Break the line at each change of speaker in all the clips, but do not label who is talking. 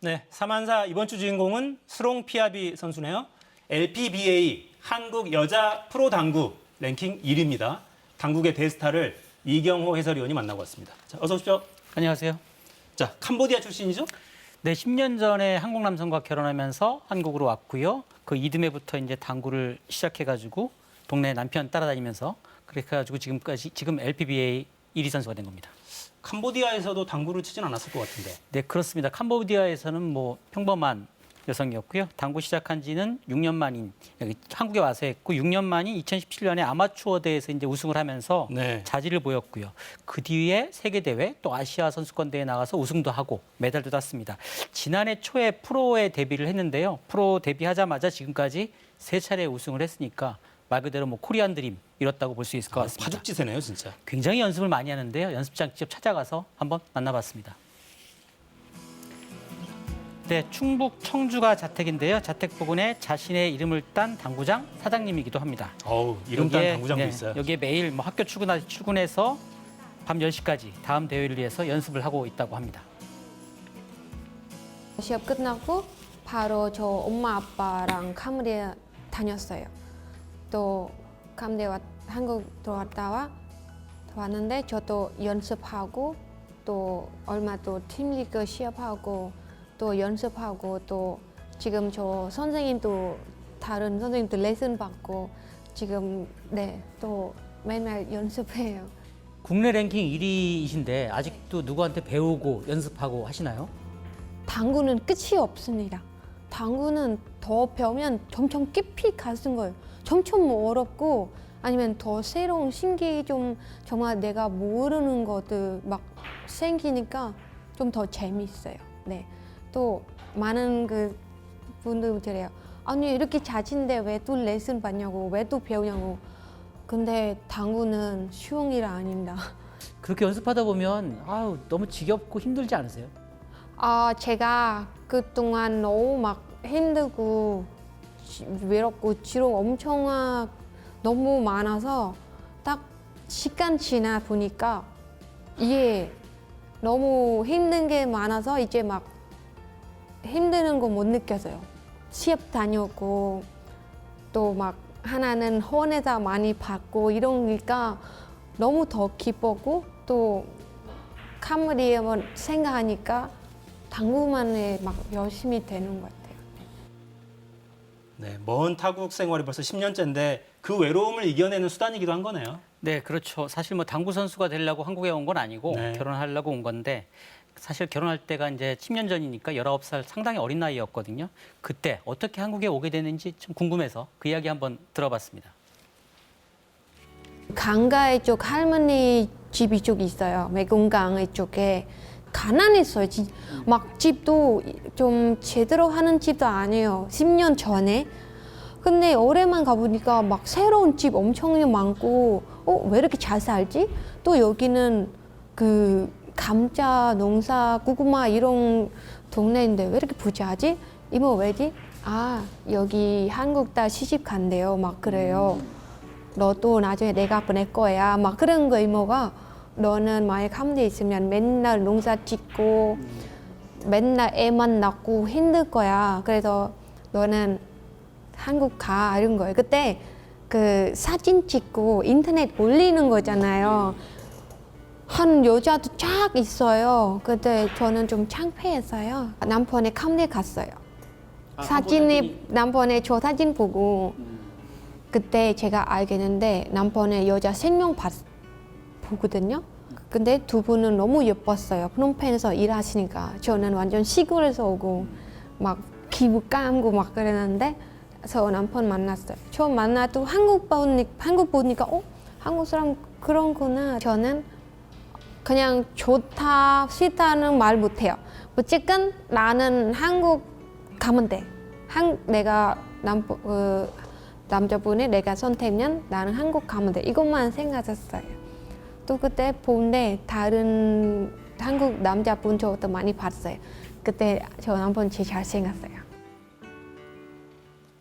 네, 사만사 이번 주 주인공은 스롱 피아비 선수네요. LPBA 한국 여자 프로 당구 랭킹 1위입니다. 당국의 대스타를 이경호 해설위원이 만나고 왔습니다. 자, 어서 오십시오.
안녕하세요.
자, 캄보디아 출신이죠?
네, 10년 전에 한국 남성과 결혼하면서 한국으로 왔고요. 그 이듬해부터 이제 당구를 시작해가지고 동네 남편 따라다니면서 그렇게 해가지고 지금까지 지금 LPBA 1위 선수가 된 겁니다.
캄보디아에서도 당구를 치진 않았을 것 같은데.
네, 그렇습니다. 캄보디아에서는 뭐 평범한 여성이었고요. 당구 시작한 지는 6년 만인 여기 한국에 와서 했고 6년 만인 2017년에 아마추어 대회에서 이제 우승을 하면서
네.
자질을 보였고요. 그 뒤에 세계 대회 또 아시아 선수권 대회 나가서 우승도 하고 메달도 땄습니다. 지난해 초에 프로에 데뷔를 했는데요. 프로 데뷔하자마자 지금까지 세 차례 우승을 했으니까 말 그대로 뭐 코리안 드림 이뤘다고 볼 수 있을 것 같습니다.
파죽지세네요, 진짜.
굉장히 연습을 많이 하는데요. 연습장 직접 찾아가서 한번 만나봤습니다. 네, 충북 청주가 자택인데요. 자택 부근에 자신의 이름을 딴 당구장 사장님이기도 합니다.
어우, 이름 딴 당구장도
네,
있어요.
여기에 매일 뭐 학교 출근 출근해서 밤 10시까지 다음 대회를 위해서 연습을 하고 있다고 합니다.
시합 끝나고 바로 저 엄마 아빠랑 카무리에 다녔어요. 또 카무리에 왔- 한국 들어왔다가 왔는데 저도 연습하고 또 얼마 또 팀리그 시합하고 또 연습하고 또 지금 저 선생님도 다른 선생님도 레슨 받고 지금 네 또 맨날 연습해요.
국내 랭킹 1위이신데 아직도 누구한테 배우고 연습하고 하시나요?
당구는 끝이 없습니다. 당구는 더 배우면 점점 깊이 가는 거예요. 점점 어렵고 아니면 더 새로운 신기 좀 정말 내가 모르는 것들 막 생기니까 좀 더 재밌어요. 네. 또 많은 그 분들이래요. 아니 이렇게 자신데 왜 또 레슨 받냐고 왜 또 배우냐고. 근데 당구는 쉬운 일 아닙니다.
그렇게 연습하다 보면 아우 너무 지겹고 힘들지 않으세요?
아, 제가 그동안 너무 막 힘들고 지- 외롭고 지루 엄청 아- 너무 많아서 딱 시간 지나 보니까 이게 너무 힘든 게 많아서 이제 막 힘드는 거 못 느껴져요. 시합 다녔고 또 막 하나는 혼에서 많이 받고 이러니까 너무 더 기뻤고 또 카무리에만 생각하니까 당구만에 막 열심히 되는 것 같아요.
네, 먼 타국 생활이 벌써 10년째인데 그 외로움을 이겨내는 수단이기도 한 거네요.
네, 그렇죠. 사실 뭐 당구 선수가 되려고 한국에 온 건 아니고
네.
결혼하려고 온 건데 사실 결혼할 때가 이제 10년 전이니까 19살 상당히 어린 나이였거든요. 그때 어떻게 한국에 오게 되는지 좀 궁금해서 그 이야기 한번 들어봤습니다.
강가의 쪽 할머니 집이 쪽 있어요. 매공강의 쪽에 가난했어요. 진- 막 집도 좀 제대로 하는 집도 아니에요. 10년 전에. 근데 올해만 가보니까 막 새로운 집 엄청 많고, 어, 왜 이렇게 잘 살지? 또 여기는 그 감자, 농사, 고구마 이런 동네인데 왜 이렇게 부자지? 이모 왜지? 아, 여기 한국 딸 시집 간대요. 막 그래요. 너도 나중에 내가 보낼 거야. 막 그런 거 이모가 너는 만약 함대 있으면 맨날 농사 짓고 맨날 애만 낳고 힘들 거야. 그래서 너는 한국 가 이런 거예요. 그때 그 사진 찍고 인터넷 올리는 거잖아요. 한 여자도 쫙 있어요. 그때 저는 좀 창피했어요. 남편의 캄대 갔어요. 사진이 남편의 저 사진 보고 그때 제가 알겠는데 남편의 여자 생명 봤, 보거든요. 근데 두 분은 너무 예뻤어요. 프놈펜에서 일하시니까 저는 완전 시골에서 오고 막 기부 까고 막 그랬는데 저 남편 만났어요. 처음 만나도 한국 보니 한국 보니까 어 한국 사람 그런구나. 저는 그냥 좋다 싫다는 말 못해요. 어쨌든 나는 한국 가면 돼. 한 내가 남 그, 남자분이 내가 선택면 나는 한국 가면 돼. 이것만 생각했어요. 또 그때 보는데 다른 한국 남자분 저도 많이 봤어요. 그때 저 남편 제일 잘생겼어요.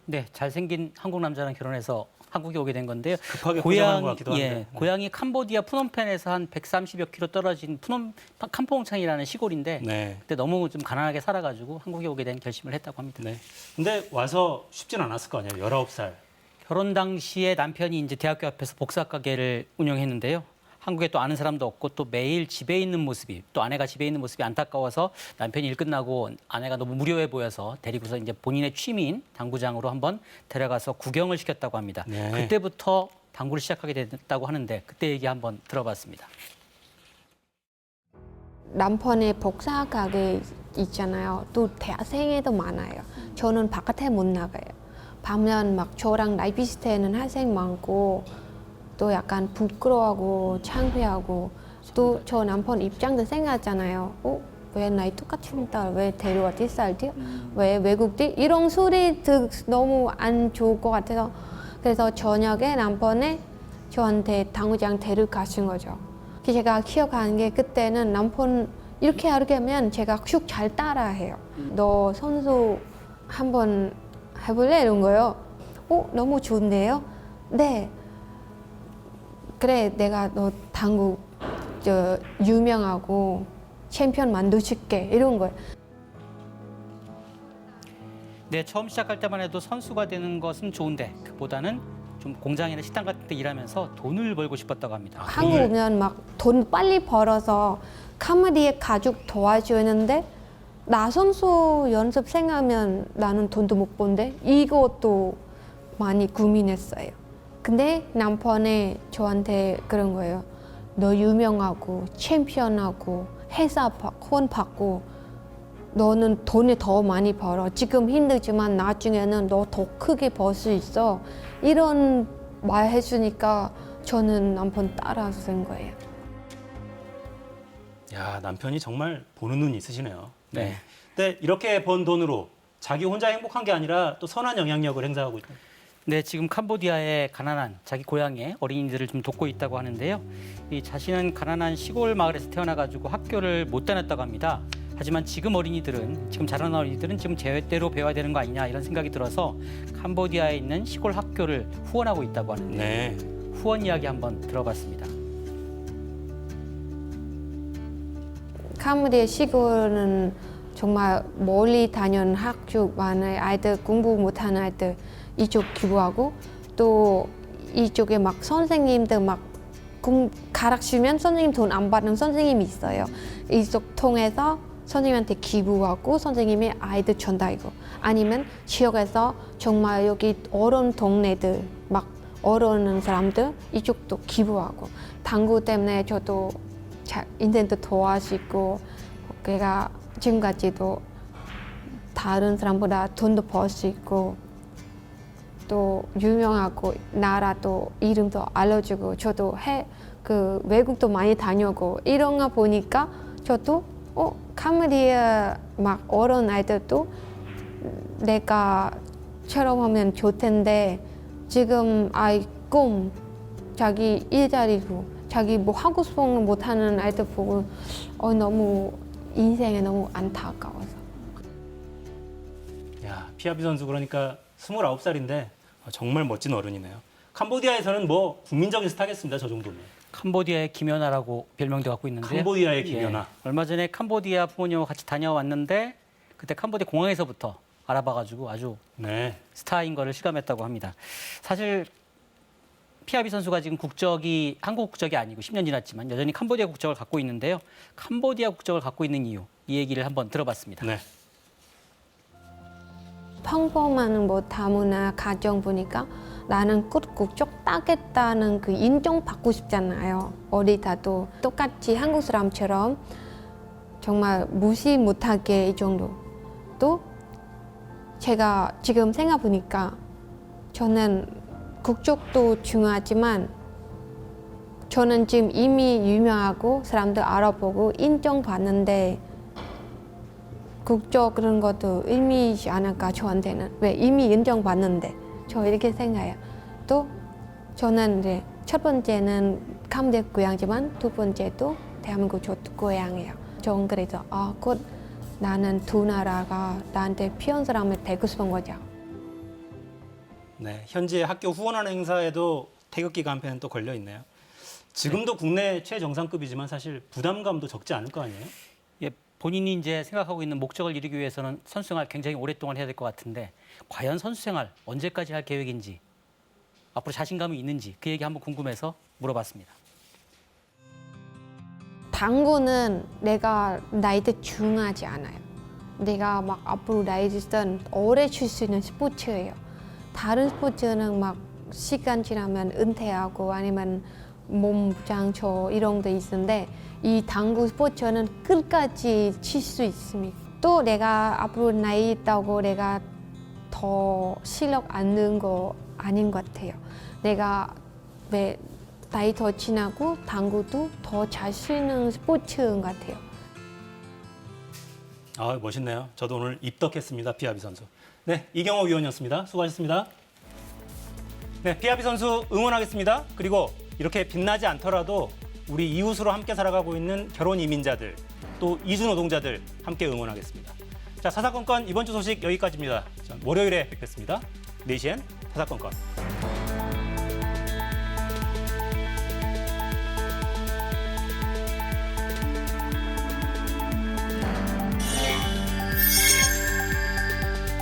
네, 잘생긴 한국 남자랑 결혼해서 한국에 오게 된 건데요.
급하게 포장한 것 같기도 한데.
예,
네.
고향이 캄보디아 푸놈펜에서 한 130여 킬로 떨어진 푸놈 캄퐁창이라는 시골인데
네.
그때 너무 좀 가난하게 살아가지고 한국에 오게 된 결심을 했다고 합니다.
네. 근데 와서 쉽진 않았을 거 아니에요. 19살.
결혼 당시에 남편이 이제 대학교 앞에서 복사 가게를 운영했는데요. 한국에 또 아는 사람도 없고 또 매일 집에 있는 모습이 또 아내가 집에 있는 모습이 안타까워서 남편이 일 끝나고 아내가 너무 무료해 보여서 데리고서 이제 본인의 취미인 당구장으로 한번 데려가서 구경을 시켰다고 합니다.
네.
그때부터 당구를 시작하게 됐다고 하는데 그때 얘기 한번 들어봤습니다.
남편의 복사 가게 있잖아요. 또 대학생에도 많아요. 저는 바깥에 못 나가요. 반면 막 저랑 나이 비슷해는 학생 많고 또 약간 부끄러워하고 창피하고 또 저 남편 입장도 생각하잖아요. 어? 왜 나이 똑같은 딸 왜 데려왔지 쌀지? 왜 외국지? 이런 소리 듣 너무 안 좋을 것 같아서 그래서 저녁에 남편이 저한테 당구장 데려가신 거죠. 그 제가 기억하는 게 그때는 남편 이렇게 이렇게 하면 제가 슉 잘 따라해요. 너 선수 한번 해볼래 이런 거요. 어 너무 좋은데요? 네. 그래 내가 너 당구 저 유명하고 챔피언 만들어줄게 이런 거예요.
네, 처음 시작할 때만 해도 선수가 되는 것은 좋은데 그보다는 좀 공장이나 식당 같은 데 일하면서 돈을 벌고 싶었다고 합니다.
한국 오면 막 돈 빨리 벌어서 카메디의 가족 도와주는데 나 선수 연습 생각하면 나는 돈도 못 번데 이것도 많이 고민했어요. 근데 남편이 저한테 그런 거예요. 너 유명하고 챔피언하고 회사 바- 혼 받고 너는 돈을 더 많이 벌어. 지금 힘들지만 나중에는 너 더 크게 벌 수 있어. 이런 말 해주니까 저는 남편 따라 쓴 거예요.
야, 남편이 정말 보는 눈이 있으시네요.
네.
근데 이렇게 번 돈으로 자기 혼자 행복한 게 아니라 또 선한 영향력을 행사하고 있다.
네, 지금 캄보디아의 가난한 자기 고향의 어린이들을 좀 돕고 있다고 하는데요. 이 자신은 가난한 시골 마을에서 태어나가지고 학교를 못 다녔다고 합니다. 하지만 지금 어린이들은 지금 자라는 어린이들은 지금 제대로 배워야 되는 거 아니냐 이런 생각이 들어서 캄보디아에 있는 시골 학교를 후원하고 있다고 하는데
네.
후원 이야기 한번 들어봤습니다.
카무리의 시골은 정말 멀리 다니는 학교 많은 아이들 공부 못하는 아이들 이쪽 기부하고 또 이쪽에 막 선생님들 막 공, 가르치면 선생님 돈 안 받는 선생님이 있어요. 이쪽 통해서 선생님한테 기부하고 선생님이 아이들 전달이고 아니면 지역에서 정말 여기 어려운 동네들 막 어려운 사람들 이쪽도 기부하고 당구 때문에 저도 자, 인생도 도와주고 걔가 지금까지도 다른 사람보다 돈도 벌 수 있고 또 유명하고 나라도 이름도 알려주고 저도 해 그 외국도 많이 다녀고 이런 거 보니까 저도 어 카메디아 막 어려운 아이들도 내가처럼 하면 좋을 텐데 지금 아이 꿈 자기 일자리고 자기 뭐 하고 싶은 거 못하는 아이들 보고 어 너무 인생에 너무 안타까워서.
야, 피아비 선수 그러니까 29살인데 정말 멋진 어른이네요. 캄보디아에서는 뭐 국민적인 스타겠습니다. 저 정도면.
캄보디아의 김연아라고 별명도 갖고 있는데요.
캄보디아의 김연아.
예, 얼마 전에 캄보디아 부모님과 같이 다녀왔는데 그때 캄보디아 공항에서부터 알아봐가지고 아주
네.
스타인 거를 실감했다고 합니다. 사실 피아비 선수가 지금 국적이 한국 국적이 아니고 10년 지났지만 여전히 캄보디아 국적을 갖고 있는데요. 캄보디아 국적을 갖고 있는 이유 이 얘기를 한번 들어봤습니다.
네.
평범한 뭐 다문화 가정 보니까 나는 끝국적 따겠다는 그 인정 받고 싶잖아요. 어리다도 똑같이 한국 사람처럼 정말 무시 못하게 이 정도. 또 제가 지금 생각 보니까 저는 국적도 중요하지만 저는 지금 이미 유명하고 사람들 알아보고 인정받는데 국적 그런 것도 의미지 않을까 저한테는. 왜? 이미 인정받는데. 저 이렇게 생각해요. 또 저는 이제 첫 번째는 캄보디아 고향이지만 두 번째도 대한민국 저 고향이에요. 저는 그래서 아 곧 나는 두 나라가 나한테 필요한 사람을 되고 싶은 거죠.
네, 현재 학교 후원하는 행사에도 태극기 간판은 또 걸려 있네요. 지금도 국내 최정상급이지만 사실 부담감도 적지 않을 거 아니에요?
예, 본인이 이제 생각하고 있는 목적을 이루기 위해서는 선수 생활 굉장히 오랫동안 해야 될 것 같은데 과연 선수 생활 언제까지 할 계획인지 앞으로 자신감이 있는지 그 얘기 한번 궁금해서 물어봤습니다.
당구는 내가 나이 때 중요하지 않아요. 내가 막 앞으로 나이 들든 오래 칠 수 있는 스포츠예요. 다른 스포츠는 막 시간 지나면 은퇴하고 아니면 몸 장초 이런 데 있는데 이 당구 스포츠는 끝까지 칠 수 있습니다. 또 내가 앞으로 나이 있다고 내가 더 실력 안는 거 아닌 것 같아요. 내가 왜 나이 더 지나고 당구도 더 잘 쓰는 스포츠인 것 같아요.
아, 멋있네요. 저도 오늘 입덕했습니다. 피아비 선수. 네, 이경호 위원이었습니다. 수고하셨습니다. 네, 피아비 선수 응원하겠습니다. 그리고 이렇게 빛나지 않더라도 우리 이웃으로 함께 살아가고 있는 결혼 이민자들, 또 이주 노동자들 함께 응원하겠습니다. 자, 사사건건 이번 주 소식 여기까지입니다. 전 월요일에 뵙겠습니다. 4시엔 사사건건.